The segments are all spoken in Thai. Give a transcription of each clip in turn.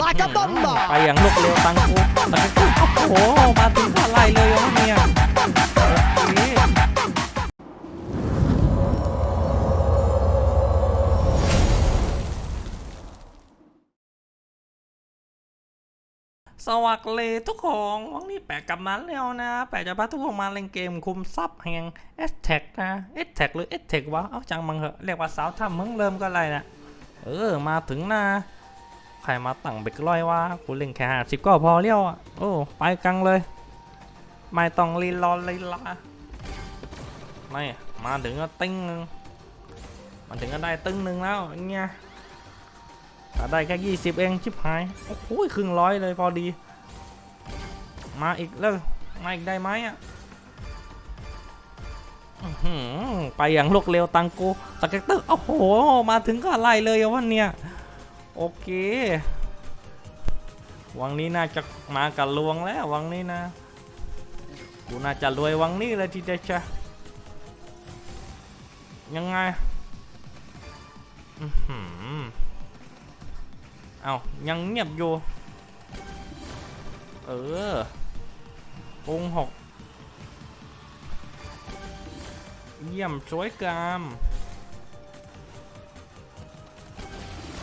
like a bomber. ไปอย่างรวดเร็วตังกูตังกูโอ้โหมาถึงก็ไล่เลยวะเนี่ยสวัสดีทุกคนวันนี้แปะกลับมาแล้วนะ แปะจะพาทุกคนมาเล่นเกมคุมทรัพย์แห่ง s t a g นะ s t a g หรือ s t a g วะ เอาจังมังเหอะ เรียกว่าสาวถ้ำมึงเริ่มก็ไรนะ เออ มาถึงนะ ใครมาตั้งเบรกร้อยว่ากูเล่นแค่ห้าสิบก็พอเลี้ยวอะโอ้ไปกังเลย ไม่ต้องรีรอเลยละไม่มาถึงก็ติ้งหนึงมาถึงก็ได้ตึ้งหนึ่งแล้วเนี่ยแต่ได้แค่ยี่สิบเองชิบหายโอ้โหครึ่งร้อยเลยพอดี มาอีกแล้วมาอีกได้ไหมอะไปอย่างรวดเร็วตังกูสเก็ตเตอร์โอ้โห มาถึงก็ไล่เลยวันเนี่ย โอเค วังนี้น่าจะมากับลวงแล้ว วังนี้นะ กูน่าจะรวยวังนี้เลยทีเดียวเชะยังไงอื้อหือเอายังเงียบอยู่ เออองหก เยี่ยมสวยงาม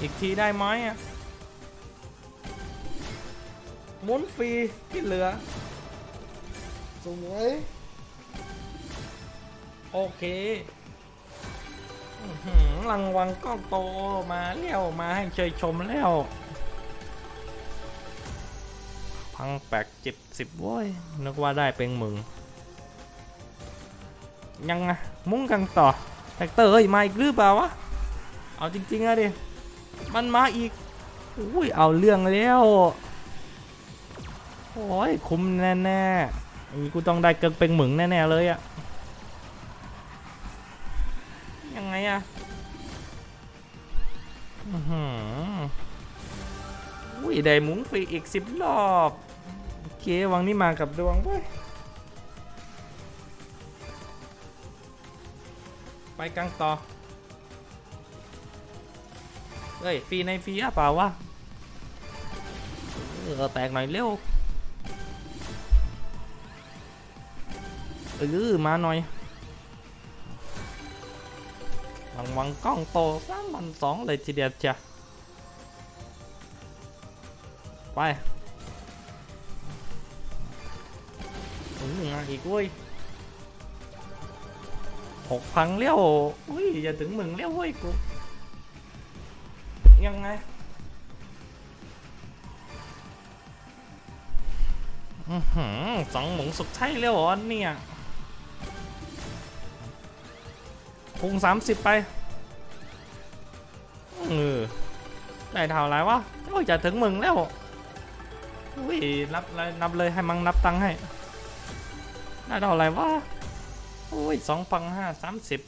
อีกทีได้ไหมอะหมุนฟรีที่เหลือ สวยโอเคอื้อหือรางวัลก็โตมาแล้วมาให้เชยชมแล้วพังแปลกเจ็บสิบโว้ยนึกว่าได้เป็นหมึง ยังไงมุ้งกันต่อแท็กเตอร์เฮ้ยมาอีกหรือเปล่าวะ เอาจริงๆอะดิ มันมาอีกอุ้ยเอาเรื่องแล้วโอ้ยคุ้มแน่ๆอย่างนี้กูต้องได้เกินเป็นหมึงแน่ๆเลยอะยังไงอะอือหอุ้ยได้หมุนฟรีอีกสิบรอบโอเควังนี้มากับดวงเว้ยไปกลางต่อ เฮ้ยฟรีในฟรีอะเปล่าวะเออแตกหน่อยเร็วเออมาหน่อยรางวัลกล้องโตสามพันสองเลยทีเดียวจ้ะไปถึงหนึ่งอะอีกเว้ยหกพันเลี้ยวอุ้ยอย่าถึงหมื่นเลี้ยวเว้ยกู ยังไงสองหมุนสุดท้ายเลี้ยวเหรอเนี่ยพุงสามสิบไปเออได้เท่าไรวะโอ้ยจะถึงมึงแล้วอุ้ยนับเลยนับเลยให้มังนับตังให้ได้เท่าไรวะโอ้ยสองพันห้าสามสิบ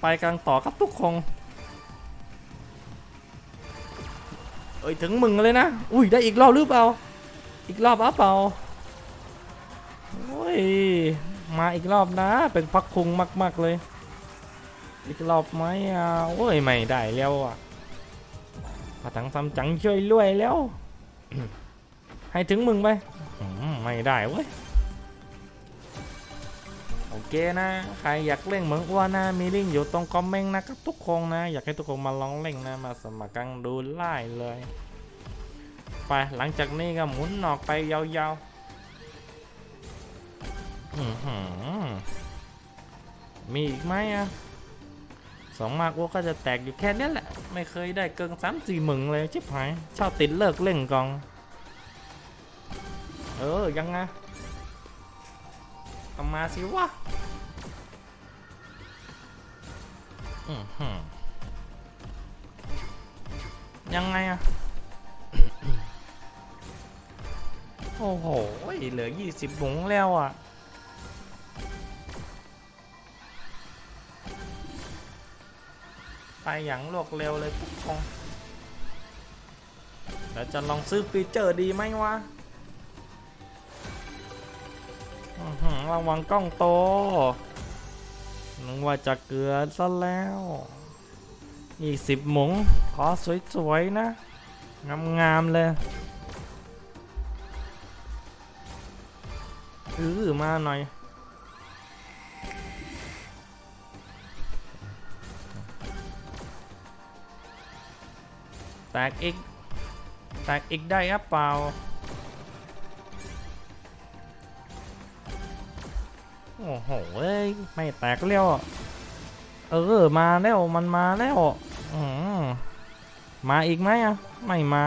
ไปกลางต่อครับทุกคน เอ้ยถึงมึงเลยนะ อุ้ยได้อีกรอบหรือเปล่า อีกรอบอะเปล่าโอ้ยมาอีกรอบนะ เป็นพักคุงมาก ๆเลย อีกรอบไหมอะโอ้ยไม่ได้แล้วอะพาถังซ้ำจังช่วยรวยแล้ว ให้ถึงมึงไปไม่ได้เว้ย โอเคนะ ใครอยากเล่นเหมือนอ้วนนะ มีลิงก์อยู่ตรงคอมเมนต์นะครับทุกคนนะ อยากให้ทุกคนมาลองเล่นนะ มาสมัครกันดูไล่เลย ไป หลังจากนี้ก็หมุนออกไปยาวๆอื้อหือมีอีกไหมอะสองมากวัวก็จะแตกอยู่แค่นี้แหละ ไม่เคยได้เกินสามสี่หมึงเลยชิบหายชอบติดเลิกเล่นกอง เออ ยังไง เอามาสิวะอื้อหือยังไงอะโอ้โห เหลือ20หมุงแล้วอะ ไปอย่างรวดเร็วเลยทุกคนแล้วจะลองซื้อฟีเจอร์ดีไหมวะ ระวังกล้องโตนึกว่าจะเกลือซะแล้ว อีกสิบหมงขอสวยๆนะ งามๆเลยเออมาหน่อยแตกอีกแตกอีกได้หรือเปล่า อ้โหเอ้ยไม่แตกแล้วเออมาแล้วมันมาแล้วอืมมาอีกไหมอะไม่มา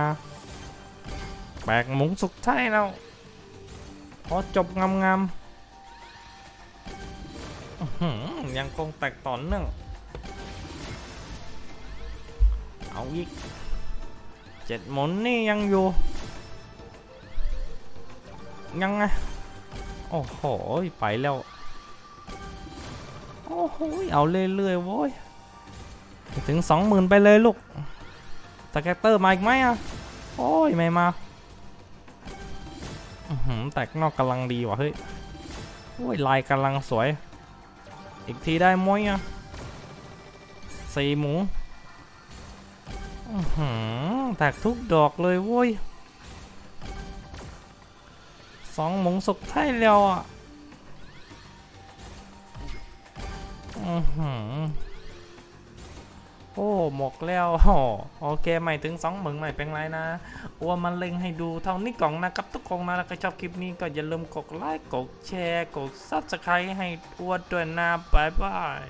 แบกหมุงสุดท้ายแล้วพอจบงามๆยังคงแตกต่อเนื่องเอาอีกเจ็ดหมุนนี่ยังอยู่ยังไงโอ้โห ไปแล้ว อ้โหเอาเรื่อยๆโว้ยถึงสองหมื่นไปเลยลูกสแกตเตอร์มาอีกไหมอะ โอ้ยไม่มาหือแตกนอกกำลังดีว่ะเฮ้ยโอ้ยลายกำลังสวย อีกทีได้มวยอะสี่หมูหือแตกทุกดอกเลยโว้ยสองหมงสุกไทยแล้วอะ โอ้หมกแล้วโอ้โอเคใหม่ถึงสองหมึงใหม่เป็นไรนะอ้วนมันเล็งให้ดูเท่านี้ก่องนะครับทุกคนนะแล้วก็ชอบคลิปนี้ก็อย่าลืมกดไลค์กดแชร์กดซับสไครต์ให้อ้วด้วยนะบายบาย